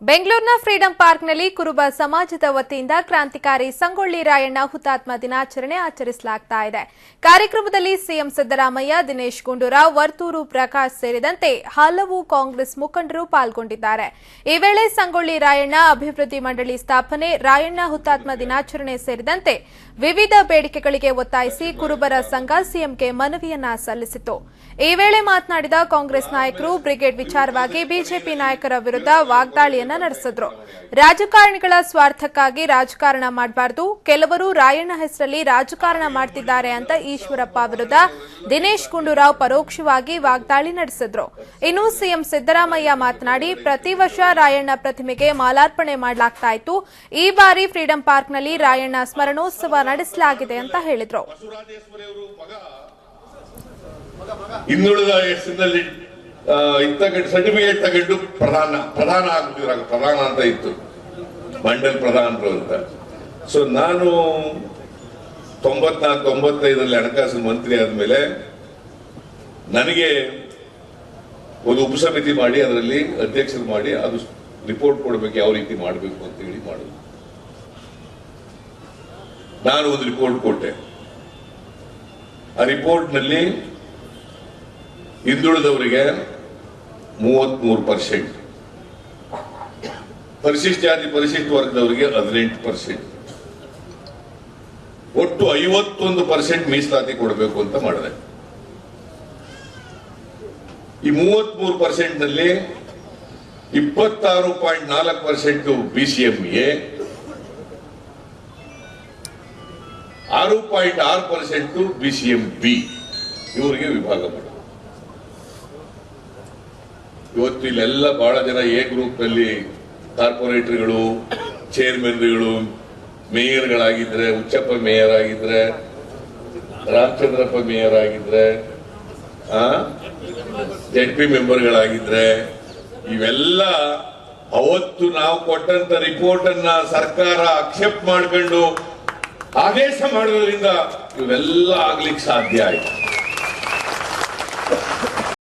ಬೆಂಗಳೂರಿನ ಫ್ರೀಡಂ ಪಾರ್ಕ್ನಲ್ಲಿ ಕುರುಬ ಸಮಾಜದ ವತಿಯಿಂದ ಕ್ರಾಂತಿಕಾರಿ ಸಂಗೊಳ್ಳಿ ರಾಯಣ್ಣ ಹುತಾತ್ಮ ದಿನಾಚರಣೆ ಆಚರಿಸಲಾಗ್ತಾ ಇದೆ. ಕಾರ್ಯಕ್ರಮದಲ್ಲಿ ಸಿಎಂ ಸಿದ್ದರಾಮಯ್ಯ, ದಿನೇಶ್ ಗುಂಡೂರಾವ್, ವರ್ತೂರು ಪ್ರಕಾಶ್ ಸೇರಿದಂತೆ ಹಲವು ಕಾಂಗ್ರೆಸ್ ಮುಖಂಡರು ಪಾಲ್ಗೊಂಡಿದ್ದಾರೆ. ಈ ವೇಳೆ ಸಂಗೊಳ್ಳಿ ರಾಯಣ್ಣ ಅಭಿವೃದ್ಧಿ ಮಂಡಳಿ ಸ್ಥಾಪನೆ, ರಾಯಣ್ಣ ಹುತಾತ್ಮ ದಿನಾಚರಣೆ ಸೇರಿದಂತೆ ವಿವಿಧ ಬೇಡಿಕೆಗಳಿಗೆ ಒತ್ತಾಯಿಸಿ ಕುರುಬರ ಸಂಘ ಸಿಎಂಗೆ ಮನವಿಯನ್ನ ಸಲ್ಲಿಸಿತು ಈ ವೇಳೆ ಮಾತನಾಡಿದ ಕಾಂಗ್ರೆಸ್ ನಾಯಕರು ಬ್ರಿಗೇಡ್ ವಿಚಾರವಾಗಿ ಬಿಜೆಪಿ ನಾಯಕರ ವಿರುದ್ಧ ವಾಗ್ದಾಳಿಯನ್ನ ನಡೆಸಿದ್ರು. ರಾಜಕಾರಣಿಗಳ ಸ್ವಾರ್ಥಕ್ಕಾಗಿ ರಾಜಕಾರಣ ಮಾಡಬಾರದು, ಕೆಲವರು ರಾಯಣ್ಣ ಹೆಸರಲ್ಲಿ ರಾಜಕಾರಣ ಮಾಡ್ತಿದ್ದಾರೆ ಅಂತ ಈಶ್ವರಪ್ಪ ವಿರುದ್ಧ ದಿನೇಶ್ ಗುಂಡೂರಾವ್ ಪರೋಕ್ಷವಾಗಿ ವಾಗ್ದಾಳಿ ನಡೆಸಿದ್ರು. ಇನ್ನು ಸಿಎಂ ಸಿದ್ದರಾಮಯ್ಯ ಮಾತನಾಡಿ, ಪ್ರತಿ ವರ್ಷ ರಾಯಣ್ಣ ಪ್ರತಿಮೆಗೆ ಮಾಲಾರ್ಪಣೆ ಮಾಡಲಾಗ್ತಾ ಇತ್ತು. ಈ ಬಾರಿ ಫ್ರೀಡಂ ಪಾರ್ಕ್ನಲ್ಲಿ ರಾಯಣ್ಣ ಸ್ಮರಣೋತ್ಸವ ನಡೆಸಲಾಗಿದೆ ಅಂತ ಹೇಳಿದ್ರು. ಇನ್ನುಳಿದ ಹೆಸರಿನಲ್ಲಿ ಇತ್ತಗಂಡು ಸರ್ಟಿಫಿಕೇಟ್ ತಗೊಂಡು ಪ್ರಧಾನ ಪ್ರಧಾನ ಆಗ್ಬಿಟ್ಟಿದ್ರಾಗ ಪ್ರಧಾನ ಅಂತ ಇತ್ತು. ಮಂಡಲ್ ಪ್ರಧಾನ ಅಂತ. ಸೊ ನಾನು ತೊಂಬತ್ನಾಲ್ಕು, ತೊಂಬತ್ತೈದರಲ್ಲಿ ಹಣಕಾಸು ಮಂತ್ರಿ ಆದ್ಮೇಲೆ ನನಗೆ ಒಂದು ಉಪಸಮಿತಿ ಮಾಡಿ, ಅದರಲ್ಲಿ ಅಧ್ಯಕ್ಷರು ಮಾಡಿ, ಅದು ರಿಪೋರ್ಟ್ ಕೊಡಬೇಕು, ಯಾವ ರೀತಿ ಮಾಡಬೇಕು ಅಂತ ಹೇಳಿ ಮಾಡುದು ನಾನು ಒಂದು ರಿಪೋರ್ಟ್ ಕೊಟ್ಟೆ. ಆ ರಿಪೋರ್ಟ್ನಲ್ಲಿ ಹಿಂದುಳಿದವರಿಗೆ ಮೂವತ್ಮೂರು ಪರ್ಸೆಂಟ್ ಪರಿಶಿಷ್ಟ ಜಾತಿ ಪರಿಶಿಷ್ಟ ವರ್ಗದವರಿಗೆ ಹದಿನೆಂಟು ಪರ್ಸೆಂಟ್ ಒಟ್ಟು ಐವತ್ತೊಂದು ಪರ್ಸೆಂಟ್ ಮೀಸಲಾತಿ ಕೊಡಬೇಕು ಅಂತ ಮಾಡಿದೆ. ಈ ಮೂವತ್ಮೂರು ಪರ್ಸೆಂಟ್ನಲ್ಲಿ ಇಪ್ಪತ್ತಾರು ಪಾಯಿಂಟ್ ನಾಲ್ಕು ಪರ್ಸೆಂಟ್ ಬಿಸಿಎಂಗೆ ಆರು ಪಾಯಿಂಟ್ ಆರು ಪರ್ಸೆಂಟ್ ಎಂ ಬಿ. ಇವರಿಗೆ ವಿಭಾಗ ಮಾಡ ಇವತ್ತು ಇಲ್ಲೆಲ್ಲ ಬಹಳ ಜನ ಎ ಗ್ರೂಪ್ ಅಲ್ಲಿ ಕಾರ್ಪೊರೇಟರ್ಗಳು, ಚೇರ್ಮನ್ಗಳು, ಮೇಯರ್ಗಳಾಗಿದ್ರೆ, ಉಚ್ಚಪ್ಪ ಮೇಯರ್ ಆಗಿದ್ರೆ ರಾಮಚಂದ್ರಪ್ಪ ಮೇಯರ್ ಆಗಿದ್ರೆ ಜೆಡ್ ಪಿ ಮೆಂಬರ್ಗಳಾಗಿದ್ರೆ, ಇವೆಲ್ಲ ಅವತ್ತು ನಾವು ಕೊಟ್ಟಂತ ರಿಪೋರ್ಟ್ ಅನ್ನ ಸರ್ಕಾರ ಅಕ್ಸೆಪ್ಟ್ ಮಾಡ್ಕೊಂಡು ಆದೇಶ ಮಾಡೋದ್ರಿಂದ ಇವೆಲ್ಲ ಆಗ್ಲಿಕ್ಕೆ ಸಾಧ್ಯ ಆಯ್ತು.